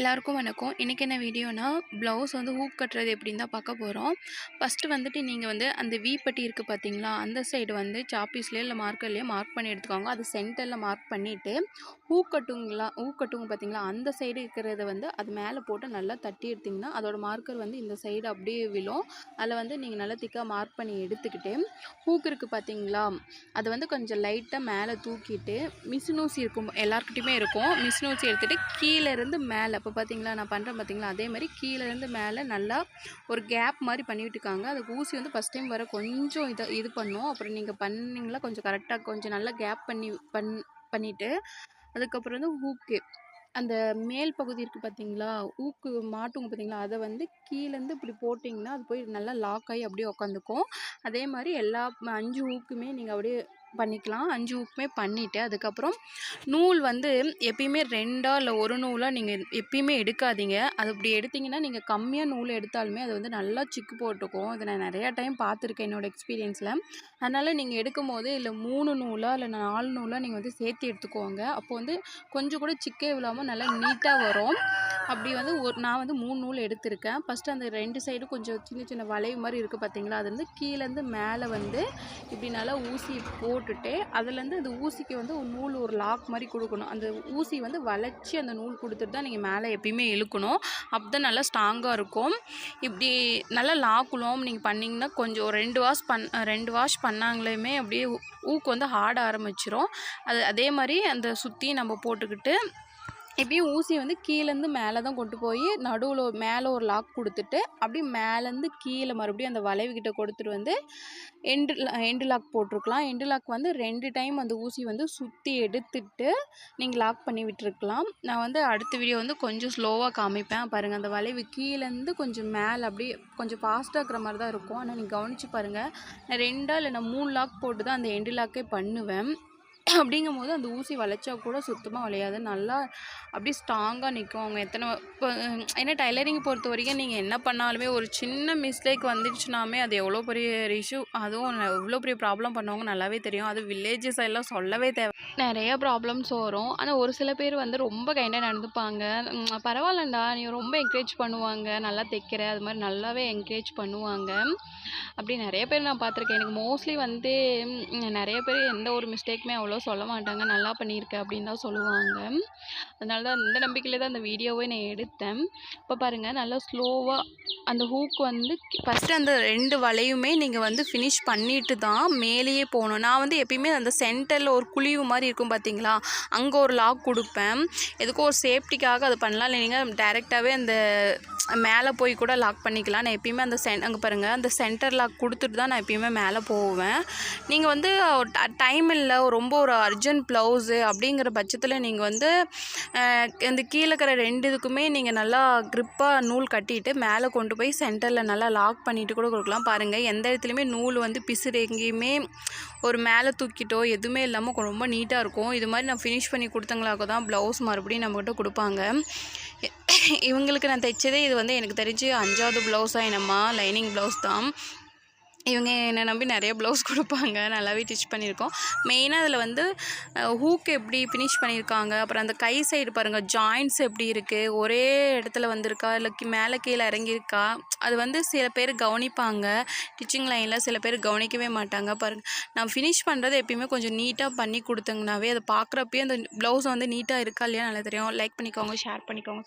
எல்லாருக்கும் வணக்கம். இன்றைக்கி என்ன வீடியோனா ப்ளவுஸ் வந்து ஹூக் கட்டுறது எப்படின்னு தான் பார்க்க போகிறோம் ஃபஸ்ட்டு வந்துட்டு நீங்கள் வந்து அந்த வி பட்டி இருக்குது பார்த்தீங்களா அந்த சைடு வந்து சாப்பீஸ்லேயே இல்லை மார்க்கர்லேயே மார்க் பண்ணி எடுத்துக்கோங்க. அது சென்டரில் மார்க் பண்ணிவிட்டு ஹூக் கட்டுங்களா ஹூக் கட்டுங்க பார்த்தீங்களா அந்த சைடு இருக்கிறத வந்து அது மேலே போட்டு நல்லா தட்டி எடுத்திங்கன்னா அதோட மார்க்கர் வந்து இந்த சைடு அப்படியே விழும். அதில் வந்து நீங்கள் நல்லா திக்காக மார்க் பண்ணி எடுத்துக்கிட்டு ஹூக் இருக்குது பார்த்தீங்களா அதை வந்து கொஞ்சம் லைட்டாக மேலே தூக்கிட்டு மிஷினூசி இருக்கும் எல்லாருக்கிட்டையுமே இருக்கும். மிஷினூசி எடுத்துகிட்டு கீழேருந்து மேலே இப்போ பார்த்தீங்களா நான் பண்ணுறேன் பார்த்தீங்களா அதே மாதிரி கீழேருந்து மேலே நல்லா ஒரு கேப் மாதிரி பண்ணிவிட்டுருக்காங்க அதுக்கு ஊசி வந்து ஃபஸ்ட் டைம் வர கொஞ்சம் இதை இது பண்ணும். அப்புறம் நீங்கள் பண்ணிங்களா கொஞ்சம் கரெக்டாக கொஞ்சம் நல்லா கேப் பண்ணி பண் பண்ணிவிட்டு அதுக்கப்புறம் வந்து ஹூக்கு அந்த மேல் பகுதி இருக்குது பார்த்தீங்களா ஊக்கு மாட்டுங்க பார்த்தீங்களா அதை வந்து கீழேருந்து இப்படி போட்டிங்கன்னா அது போய் நல்லா லாக் ஆகி அப்படியே உக்காந்துக்கும். அதே மாதிரி எல்லா அஞ்சு ஊக்குமே நீங்கள் அப்படியே பண்ணிக்கலாம். அஞ்சு உப்புமே பண்ணிவிட்டு அதுக்கப்புறம் நூல் வந்து எப்பயுமே ரெண்டாக இல்லை ஒரு நூலாக நீங்கள் எப்பயுமே எடுக்காதீங்க. அது அப்படி எடுத்திங்கன்னா நீங்கள் கம்மியாக நூல் எடுத்தாலுமே அது வந்து நல்லா சிக்கு போட்டுக்கும். இதை நான் நிறையா டைம் பார்த்துருக்கேன் என்னோடய எக்ஸ்பீரியன்ஸில் அதனால் நீங்கள் எடுக்கும் போது இல்லை மூணு நூலாக இல்லை நாலு நூலாக நீங்கள் வந்து சேர்த்து எடுத்துக்கோங்க. அப்போது வந்து கொஞ்சம் கூட சிக்கே விழாமல் நல்லா நீட்டாக வரும். அப்படி வந்து ஒரு நான் வந்து மூணு நூல் எடுத்திருக்கேன். ஃபஸ்ட்டு அந்த ரெண்டு சைடும் கொஞ்சம் சின்ன சின்ன வளைவு மாதிரி இருக்குது பார்த்தீங்களா அது வந்து கீழேருந்து மேலே வந்து இப்படி நல்லா ஊசி போட்டுட்டு அதுலேருந்து அந்த ஊசிக்கு வந்து ஒரு நூல் ஒரு லாக் மாதிரி கொடுக்கணும். அந்த ஊசி வந்து வளைச்சி அந்த நூல் கொடுத்துட்டு தான் நீங்கள் மேலே எப்பயுமே இழுக்கணும். அப்போ தான் நல்லா ஸ்ட்ராங்காக இருக்கும். இப்படி நல்லா லாக்குலும். நீங்கள் பண்ணிங்கன்னா கொஞ்சம் ஒரு ரெண்டு வாஷ் பண் ரெண்டு வாஷ் பண்ணாங்களேமே அப்படியே ஊக்கு வந்து ஹார்ட் ஆரம்பிச்சிரும். அது அதே மாதிரி அந்த சுற்றி நம்ம போட்டுக்கிட்டு எப்பயும் ஊசியை வந்து கீழேருந்து மேலே தான் கொண்டு போய் நடுவில் மேலே ஒரு லாக் கொடுத்துட்டு அப்படியே மேலேருந்து கீழே மறுபடியும் அந்த வளைவுக்கிட்ட கொடுத்துட்டு வந்து எண்டு எண்டு லாக் போட்டிருக்கலாம். எண்டு லாக் வந்து ரெண்டு டைம் அந்த ஊசி வந்து சுற்றி எடுத்துட்டு நீங்கள் லாக் பண்ணி விட்டுருக்கலாம். நான் வந்து அடுத்த வீடியோ வந்து கொஞ்சம் ஸ்லோவாக காமிப்பேன். பாருங்கள் அந்த வளைவு கீழேருந்து கொஞ்சம் மேலே அப்படியே கொஞ்சம் ஃபாஸ்ட்டாக இருக்கிற மாதிரி தான் இருக்கும். ஆனால் நீங்கள் கவனித்து பாருங்கள் நான் ரெண்டாக இல்லை நான் மூணு லாக் போட்டு தான் அந்த எண்டு லாக்கே பண்ணுவேன். அப்படிங்கும் போது அந்த ஊசி வளைச்சா கூட சுத்தமாக வளையாது. நல்லா அப்படியே ஸ்ட்ராங்காக நிற்கும் அவங்க எத்தனை இப்போ ஏன்னா டைலரிங் பொறுத்த வரைக்கும் நீங்கள் என்ன பண்ணாலுமே ஒரு சின்ன மிஸ்டேக் வந்துடுச்சுனாமே அது எவ்வளோ பெரிய இஷ்யூ அதுவும் எவ்வளோ பெரிய ப்ராப்ளம் பண்ணுவாங்க நல்லாவே தெரியும். அது வில்லேஜஸ் எல்லாம் சொல்லவே தேவை நிறைய ப்ராப்ளம்ஸ் வரும். ஆனால் ஒரு சில பேர் வந்து ரொம்ப கைண்டாக நடந்துப்பாங்க. பரவாயில்லண்டா நீ ரொம்ப என்கரேஜ் பண்ணுவாங்க. நல்லா தைக்கிற அது மாதிரி நல்லாவே என்கரேஜ் பண்ணுவாங்க. அப்படி நிறைய பேர் நான் பார்த்துருக்கேன். எனக்கு மோஸ்ட்லி வந்து நிறைய பேர் எந்த ஒரு மிஸ்டேக்குமே அவ்வளோ சொல்ல மாட்டாங்க. நல்லா பண்ணியிருக்க அப்படின்னு தான் சொல்லுவாங்க. அதனால தான் இந்த நம்பிக்கையில் தான் அந்த வீடியோவே நான் எடுத்தேன். இப்போ பாருங்கள் நல்லா ஸ்லோவாக அந்த ஹூக் வந்து ஃபஸ்ட்டு அந்த ரெண்டு வலையுமே நீங்கள் வந்து ஃபினிஷ் பண்ணிட்டு தான் மேலேயே போகணும். நான் வந்து எப்பயுமே அந்த சென்டரில் ஒரு குழிவு மாதிரி இருக்கும் பார்த்தீங்களா? அங்கே ஒரு லாக் கொடுப்பேன். எதுக்கும் ஒரு சேஃப்டிக்காக அது பண்ணலாம். இல்லை நீங்கள் டேரெக்டாகவே அந்த மேலே போய் கூட லாக் பண்ணிக்கலாம். நான் எப்பயுமே அந்த சென் அங்கே பாருங்கள் அந்த சென்டர் லாக் கொடுத்துட்டு தான் நான் எப்பயுமே மேலே போவேன். நீங்கள் வந்து டைம் இல்லை ரொம்ப ஒரு அர்ஜென்ட் ப்ளவுஸு அப்படிங்கிற பட்சத்தில் நீங்கள் வந்து இந்த கீழே இருக்கிற ரெண்டு இதுக்குமே நீங்கள் நல்லா க்ரிப்பாக நூல் கட்டிட்டு மேலே கொண்டு போய் சென்டரில் நல்லா லாக் பண்ணிவிட்டு கூட கொடுக்கலாம். பாருங்கள் எந்த இடத்துலையுமே நூல் வந்து பிசுறு எங்கேயுமே ஒரு மேலே தூக்கிட்டோ எதுவுமே இல்லாமல் ரொம்ப நீட்டாக இருக்கும். இது மாதிரி நான் ஃபினிஷ் பண்ணி கொடுத்தங்களாக்க தான் ப்ளவுஸ் மறுபடியும் நம்மக்கிட்ட கொடுப்பாங்க. இவங்களுக்கு நான் தைச்சதே இது வந்து எனக்கு தெரிஞ்சு அஞ்சாவது ப்ளவுஸாக என்னம்மா லைனிங் ப்ளவுஸ் தான். இவங்க என்னை நம்பி நிறைய ப்ளவுஸ் கொடுப்பாங்க. நல்லாவே டிச் பண்ணியிருக்கோம். மெயினாக அதில் வந்து ஹூக் எப்படி ஃபினிஷ் பண்ணியிருக்காங்க அப்புறம் அந்த கை சைடு பாருங்கள் ஜாயின்ட்ஸ் எப்படி இருக்குது ஒரே இடத்துல வந்திருக்கா இல்லை மேலே கீழே இறங்கியிருக்கா? அது வந்து சில பேர் கவனிப்பாங்க. டிச்சிங் லைனில் சில பேர் கவனிக்கவே மாட்டாங்க. பாருங்கள் நான் ஃபினிஷ் பண்ணுறது எப்பயுமே கொஞ்சம் நீட்டாக பண்ணி கொடுத்தங்கனாவே அதை பார்க்குறப்பயே அந்த ப்ளவுஸ் வந்து நீட்டாக இருக்கா இல்லையா நல்லா தெரியும். லைக் பண்ணிக்கோங்க ஷேர் பண்ணிக்கோங்க.